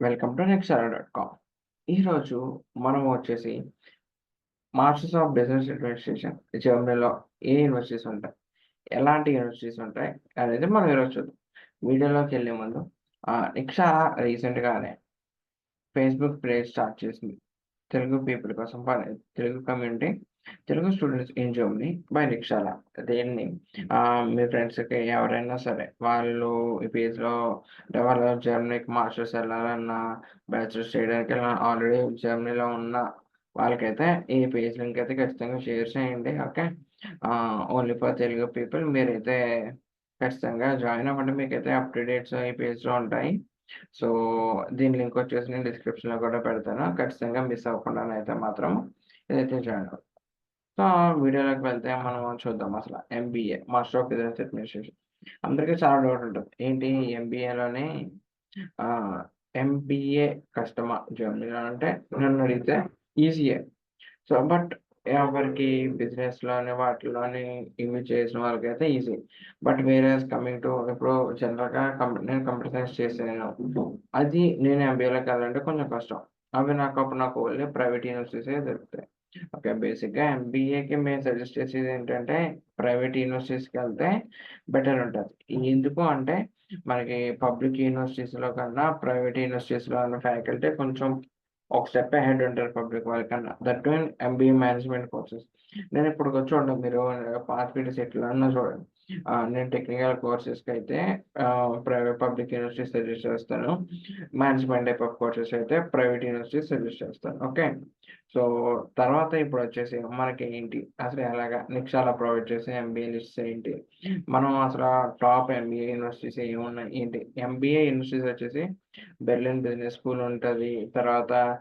Welcome to next dot com. ఈరోజు మనం వచ్చేసి మాస్టర్స్ ఆఫ్ బిజినెస్ అడ్మినిస్ట్రేషన్ జర్మనీలో ఏ యూనివర్సిటీస్ ఉంటాయి? ఎలాంటి యూనివర్సిటీస్ ఉంటాయి? అనేది మనం ఈరోజు చూద్దాం. వీడియోలోకెళ్ళే ముందు ఆహ్, రీసెంట్‌గానే ఫేస్‌బుక్ పేజ్ స్టార్ట్ చేసింది. తెలుగు పీపుల్ కోసం Telugu community, Telugu students in Germany by నిక్షార. దీన్ని మీ ఫ్రెండ్స్‌కి ఎవరైనా సరే వాళ్ళు ఈ పేజ్‌లో అంటే వాళ్ళు జర్మనీకి మాస్టర్స్ ఎళ్ళాలన్నా, బ్యాచిలర్స్ చేయడానికైనా ఆల్రెడీ జర్మనీలో ఉన్న వాళ్ళకైతే ఈ పేజ్ లింక్ అయితే ఖచ్చితంగా షేర్ చేయండి. Okay. Only for Telugu people మీరైతే ఖచ్చితంగా జాయిన్ అవ్వండి. మీకైతే అప్ టు డేట్స్ ఈ పేజ్‌లో ఉంటాయి. సో, దీని లింక్ వచ్చేసి నేను డిస్క్రిప్షన్‌లో కూడా పెడతాను. ఖచ్చితంగా మిస్ అవ్వకుండానైతే మాత్రం ఇదైతే జాయిన్ అవ్వండి. సో, వీడియోలోకి వెళ్తే మనం చూద్దాం అసలు MBA master of business administration. అందరికీ చాలా డౌట్ ఉంటుంది ఏంటి ఎంబీఏలోని ఎంబీఏ కస్టమర్ జర్నీలో అంటే నన్ను అడిగితే ఈజీయే. సో, బట్ ఎవరికి బిజినెస్‌లోని వాటిలోని ఇవి చేసిన వాళ్ళకైతే ఈజీ. బట్ వేరే కమింగ్ టు ఇప్పుడు జనరల్‌గా కం నేను కంప్యూటర్ సైన్స్ చేసాను అది నేను ఎంబీఏలోకి వెళ్ళాలంటే కొంచెం కష్టం. అవి నాకు అప్పుడు నాకు ఓన్లీ ప్రైవేట్ యూనివర్సిటీసే దొరుకుతాయి. ఓకే. బేసిక్‌గా ఎంబీఏకి మేము సజెస్ట్ చేసేది ఏంటంటే ప్రైవేట్ యూనివర్సిటీస్‌కెళ్తే బెటర్ ఉంటుంది ఎందుకు అంటే మనకి పబ్లిక్ యూనివర్సిటీస్‌లో కన్నా ప్రైవేట్ యూనివర్సిటీస్‌లో ఉన్న ఫ్యాకల్టీ కొంచెం ఒక స్టెప్ అహెడ్ ఉంటారు పబ్లిక్ వాళ్ళకన్నా. That mean MBA management courses. నేను ఇప్పుడు చూడండి మీరు పాత సెట్లు అన్న చూడండి. నేను టెక్నికల్ కోర్సెస్కి అయితే ప్రైవేట్ పబ్లిక్ యూనివర్సిటీస్ సజెస్ట్ చేస్తాను. మేనేజ్మెంట్ టైప్ ఆఫ్ కోర్సెస్ అయితే ప్రైవేట్ యూనివర్సిటీ సజెస్ట్ చేస్తాను. ఓకే. సో, తర్వాత ఇప్పుడు వచ్చేసి మనకి ఏంటి అసలు ఎలాగా నిక్షార ప్రొవైడ్ చేసే ఎంబీఏ లిస్ట్ ఏంటి? మనం అసలు టాప్ ఎంబీఏ యూనివర్సిటీస్ ఏమున్నాయి? ఏంటి? ఎంబీఏ యూనివర్సిటీస్ వచ్చేసి బెర్లిన్ బిజినెస్ స్కూల్ ఉంటుంది తర్వాత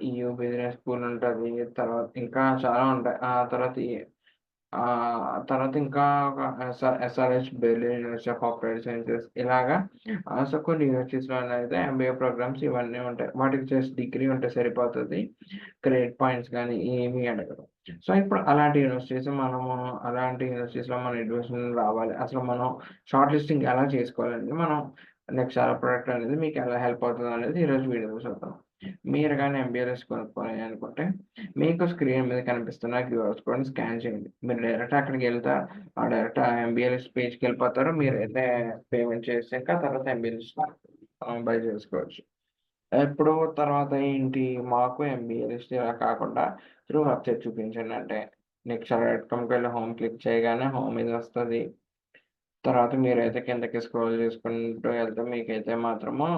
ఈయూ బిజినెస్ స్కూల్ ఉంటది. తర్వాత ఇంకా చాలా ఉంటాయి. ఆ తర్వాత తర్వాత ఇంకా ఒక SR SRH Berlin university of applied sciences ఇలాగా సో, కొన్ని యూనివర్సిటీస్‌లోనైతే ఎంబీఏ ప్రోగ్రామ్స్ ఇవన్నీ ఉంటాయి. వాటికి జస్ట్ డిగ్రీ ఉంటే సరిపోతుంది క్రెడిట్ పాయింట్స్ కానీ ఏమీ అడగడం సో, ఇప్పుడు అలాంటి యూనివర్సిటీస్ మనము అలాంటి యూనివర్సిటీస్‌లో మన అడ్మిషన్ రావాలి. అసలు మనం షార్ట్ లిస్టింగ్ ఎలా చేసుకోవాలంటే మనం నిక్షార ప్రొడక్ట్ అనేది మీకు ఎలా హెల్ప్ అవుతదనేది ఈరోజు వీడియోలో చూద్దాం. మీరు కానీ ఎంబీఏ కొనుక్కోవాలి అనుకుంటే మీకు స్క్రీన్ మీద కనిపిస్తున్న క్యూఆర్ కోడ్‌ని స్కాన్ చేయండి. మీరు డైరెక్ట్ అక్కడికెళ్తే ఆహ్, డైరెక్ట్ ఆ పేజ్కి వెళ్ళిపోతారు మీరు అయితే పేమెంట్ చేసాక తర్వాత ఎంబీఎస్ బై చేసుకోవచ్చు. ఇప్పుడు తర్వాత ఏంటి మాకు ఎంబీఎల్ఎస్ ఇలా కాకుండా త్రూ వెబ్‌సైట్ చూపించండి అంటే నెక్స్ట్ డాట్ కామ్‌కెళ్ళి హోమ్ క్లిక్ చేయగానే హోమ్ ఇది వస్తుంది తర్వాత మీరైతే కిందకి స్క్రోల్ చేసుకుంటూ వెళ్తే మీకైతే మాత్రము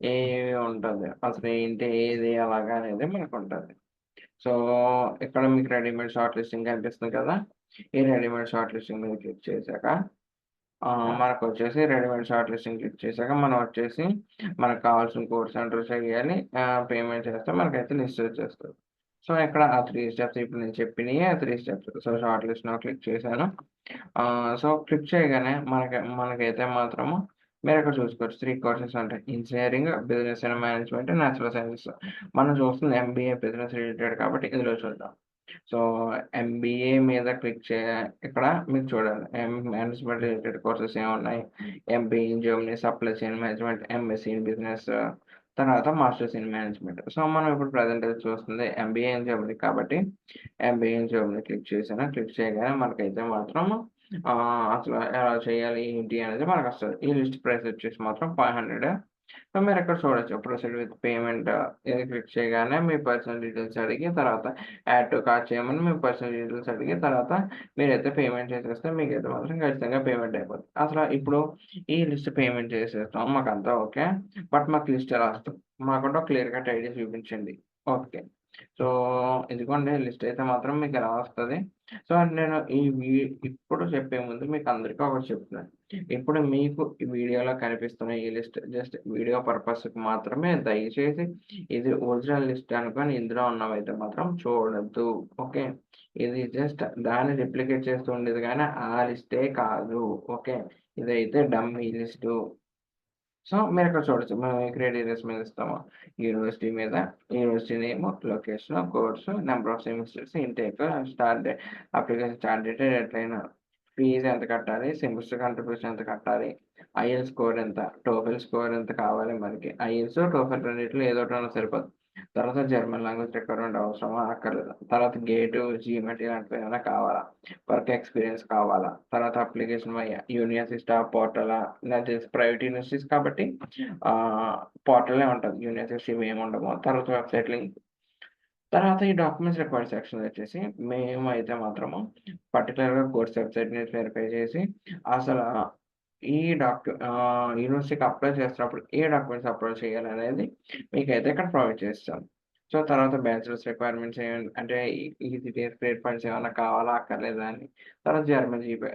ఏవి ఉంటుంది అసలు ఏంటి, ఏది, అలాగా అనేది మనకు ఉంటుంది సో, ఇక్కడ మీకు రెడీమేడ్ షార్ట్ లిస్టింగ్ కనిపిస్తుంది కదా! ఈ రెడీమేడ్ షార్ట్ లిస్టింగ్ మీద క్లిక్ చేశాక మనకు మనకొచ్చేసి రెడీమేడ్ షార్ట్ లిస్టింగ్ క్లిక్ చేశాక మనం వచ్చేసి మనకు కావాల్సిన కోర్స్ ఎంటర్ చేయాలి. పేమెంట్ చేస్తే మనకైతే లిస్ట్ వచ్చేస్తుంది సో, ఇక్కడ ఆ త్రీ స్టెప్స్ ఇప్పుడు నేను చెప్పినాయి ఆ three steps. So, short list నా క్లిక్ చేశాను. సో, క్లిక్ చేయగానే మనకి మనకైతే మాత్రము మీరు ఇక్కడ చూసుకోవచ్చు త్రీ కోర్సెస్ ఉంటాయి. Engineering business and management, natural sciences. మనం చూస్తుంది ఎంబీఏ బిజినెస్ రిలేటెడ్ కాబట్టి ఇందులో చూద్దాం. సో, ఎంబీఏ మీద క్లిక్ చే ఇక్కడ మీరు చూడాలి ఎం మేనేజ్మెంట్ రిలేటెడ్ కోర్సెస్ ఏమున్నాయి? MBA in Germany, supply chain management, MSc in business, తర్వాత మాస్టర్స్ ఇన్ మేనేజ్మెంట్. సో, మనం ఇప్పుడు ప్రజెంట్ అయితే చూస్తుంది ఎంబీఏ అని చెప్పింది కాబట్టి ఎంబీఏ అని చెప్పింది క్లిక్ చేసాను క్లిక్ చేయగానే మనకైతే మాత్రం అసలు ఎలా చేయాలి, ఏంటి అనేది మనకు వస్తుంది ఈ లిస్ట్ ప్రైస్ వచ్చేసి మాత్రం 500 సో, అక్కడ చూడొచ్చు. ప్రొసీడ్ విత్ పేమెంట్ ఇది క్లిక్ చేయగానే మీ పర్సనల్ డీటెయిల్స్ అడిగి తర్వాత యాడ్ టు కార్డ్ చేయమని మీ పర్సనల్ డీటెయిల్స్ అడిగి తర్వాత మీరైతే పేమెంట్ చేసేస్తే మీకైతే మాత్రం ఖచ్చితంగా పేమెంట్ అయిపోద్ది. అసలు ఇప్పుడు ఈ లిస్ట్ పేమెంట్ చేసేస్తాం. మాకు అంతా ఓకే. బట్ మాకు లిస్ట్ ఎలా వస్తుంది మాకంటూ క్లియర్ కట్ ఐడియా చూపించండి. ఓకే. సో, ఇదిగోండి లిస్ట్ అయితే మాత్రం మీకు ఎలా వస్తుంది సో, నేను ఈ ఇప్పుడు చెప్పే ముందు మీకు అందరికీ ఒకటి చెప్తున్నాను. ఇప్పుడు మీకు ఈ వీడియోలో కనిపిస్తున్న ఈ లిస్ట్ జస్ట్ వీడియో పర్పస్‌కి మాత్రమే దయచేసి ఇది ఒరిజినల్ లిస్ట్ అనుకోని ఇందులో ఉన్నవైతే మాత్రం చూడద్దు ఓకే. ఇది జస్ట్ దాన్ని రిప్లికేట్ చేస్తూ ఉండేది కానీ ఆ లిస్టే కాదు. ఓకే. ఇదైతే డమ్మీ లిస్టు. సో, మీరు ఇక్కడ చూడొచ్చు. మేము ఏ క్రైటీరియాస్ మీద ఇస్తాము యూనివర్సిటీ మీద, university name, location, course, number of semesters, intake, start date, application start date, deadline fee ఎంత కట్టాలి? సెమిస్టర్ కంట్రిబ్యూషన్ ఎంత కట్టాలి? ఐఎల్ స్కోర్ ఎంత? టోఫెల్ స్కోర్ ఎంత కావాలి మనకి? ఐఎల్స్, టోఫెల్ రెండింటిలో ఏదో ఒకటి సరిపోదు తర్వాత జర్మన్ లాంగ్వేజ్ రిక్వైర్మెంట్ అవసరమా? అక్కర్లేదు తర్వాత గేటు, జీమెట్ ఇలాంటివి ఏమైనా కావాలా? వర్క్ ఎక్స్‌పీరియన్స్ కావాలా? తర్వాత అప్లికేషన్ యూనివర్సిటీ పోర్టలా? లేదా ప్రైవేట్ యూనివర్సిటీస్ కాబట్టి పోర్టలే ఉంటుంది యూనివర్సిటీ ఏమి ఉండము తర్వాత వెబ్‌సైట్ లింక్. తర్వాత ఈ డాక్యుమెంట్స్ రిక్వైర్డ్ సెక్షన్ వచ్చేసి మేమైతే మాత్రము పర్టికులర్గా కోర్స్ వెబ్‌సైట్‌ని వెరిఫై చేసి అసలు ఈ డాక్యు యూనివర్సిటీకి అప్లై చేస్తున్నప్పుడు ఏ డాక్యుమెంట్స్ అప్లోడ్ చేయాలనేది మీకైతే ఇక్కడ ప్రొవైడ్ చేస్తాం. సో, తర్వాత బ్యాచిలర్స్ రిక్వైర్మెంట్స్ ఏమి అంటే ఈసీటీఎస్ గ్రేడ్ పాయింట్స్ ఏమైనా కావాలా? అక్కర్లేదా అని. తర్వాత జర్మన్ జీపే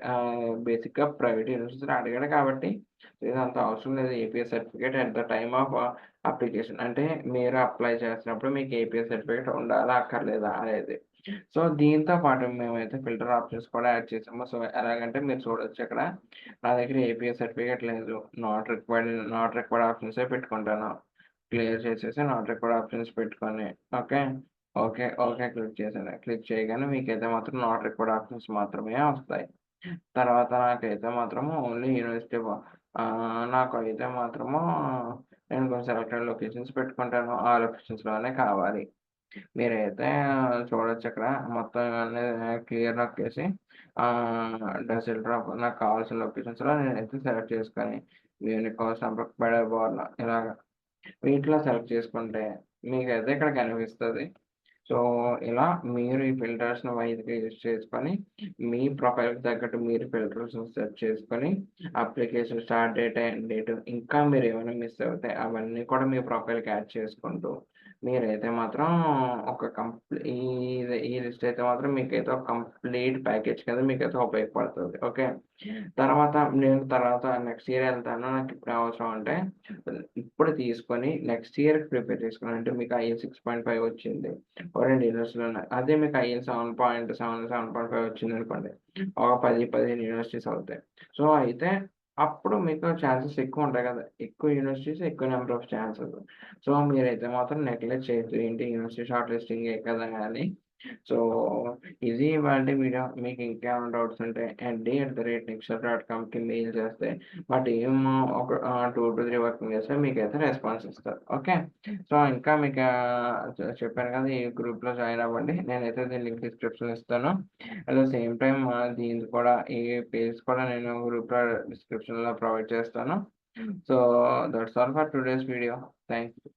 బేసిక్‌గా ప్రైవేట్ యూనివర్సిటీలో అడిగాడు కాబట్టి ఇదంతా అవసరం లేదు. APS certificate at the time of application అంటే మీరు అప్లై చేస్తున్నప్పుడు మీకు ఏపీఎస్ సర్టిఫికేట్ ఉండాలా? అక్కర్లేదా? అనేది. సో, దీంతో పాటు మేమైతే ఫిల్టర్ ఆప్షన్స్ కూడా యాడ్ చేసాము. సో, ఎలాగంటే మీరు చూడొచ్చు ఇక్కడ. నా దగ్గర ఏపీఎస్ సర్టిఫికేట్ లేదు. నాట్ రిక్వైర్డ్ నాట్ రిక్వైర్డ్ ఆప్షన్సే పెట్టుకుంటాను. క్లియర్ చేసేసి నాట్ రికార్డ్ ఆప్షన్స్ పెట్టుకొని ఓకే. ఓకే. ఓకే. క్లిక్ చేశాను. క్లిక్ చేయగానే మీకైతే మాత్రం నాట్ రికార్డ్ ఆప్షన్స్ మాత్రమే వస్తాయి. తర్వాత నాకైతే మాత్రము ఓన్లీ యూనివర్సిటీ నాకు అయితే మాత్రము నేను కొన్ని సెలెక్టెడ్ లొకేషన్స్ పెట్టుకుంటాను. ఆ లొకేషన్స్‌లోనే కావాలి. మీరైతే చూడొచ్చు ఇక్కడ మొత్తం ఇవన్నీ క్లియర్ నొక్కేసి డెసిల్ డ్రాప్ నాకు కావాల్సిన లొకేషన్స్‌లో నేనైతే సెలెక్ట్ చేసుకొని యూనికోస్ పడే బోర్న్ ఇలాగా వీటిలో సెలెక్ట్ చేసుకుంటే మీకు అయితే ఇక్కడ కనిపిస్తుంది. సో, ఇలా మీరు ఈ ఫిల్టర్స్ను వైస్‌గా యూజ్ చేసుకొని మీ ప్రొఫైల్‌కి తగ్గట్టు మీరు ఫిల్టర్స్ సెట్ చేసుకొని application start date, end date ఇంకా మీరు ఏమైనా మిస్ అవుతాయి అవన్నీ కూడా మీ ప్రొఫైల్‌కి యాడ్ చేసుకుంటూ మీరైతే మాత్రం ఒక కంప్లీ ఈ ఈ లిస్ట్ అయితే మాత్రం మీకైతే ఒక కంప్లీట్ ప్యాకేజ్ కింద మీకైతే ఉపయోగపడుతుంది ఓకే. తర్వాత నేను తర్వాత నెక్స్ట్ ఇయర్ వెళ్తాను నాకు ఇప్పుడు అవసరం అంటే ఇప్పుడు తీసుకొని నెక్స్ట్ ఇయర్‌కి ప్రిపేర్ చేసుకున్నాను. అంటే మీకు ఐఎల్ 6.5 వచ్చింది. ఓ 2 యూనివర్సిటీలు ఉన్నాయి. అదే మీకు ఐఎల్ 7.7, 7.5 వచ్చిందనుకోండి. ఒక 10, 15 యూనివర్సిటీస్ అవుతాయి. సో, అయితే అప్పుడు మీకు ఛాన్సెస్ ఎక్కువ ఉంటాయి కదా! ఎక్కువ యూనివర్సిటీస్ ఎక్కువ నెంబర్ ఆఫ్ ఛాన్సెస్. సో, మీరైతే మాత్రం నెగ్లెక్ట్ చేయొద్దు. ఏంటి యూనివర్సిటీ షార్ట్ లిస్టింగే కదా అని. సో, ఇది ఇవ్వండి వీడియో. మీకు ఇంకేమైనా డౌట్స్ ఉంటే and day at the rate నిక్స్ ఆర్ట్ ఎడ్డీ@nextstep.comకి మెయిల్ చేస్తే మా టీమ్ ఒక టూ టు త్రీ వర్కింగ్ చేస్తే మీకైతే రెస్పాన్స్ ఇస్తారు. ఓకే. సో, ఇంకా మీకు చెప్పాను కదా! ఈ గ్రూప్‌లో జాయిన్ అవ్వండి. నేనైతే దీని లింక్ డిస్క్రిప్షన్ ఇస్తాను. అట్ ద సేమ్ టైం దీని కూడా ఈ పేజ్ కూడా నేను గ్రూప్‌లో డిస్క్రిప్షన్‌లో ప్రొవైడ్ చేస్తాను. So, that's all for today's video. Thank you.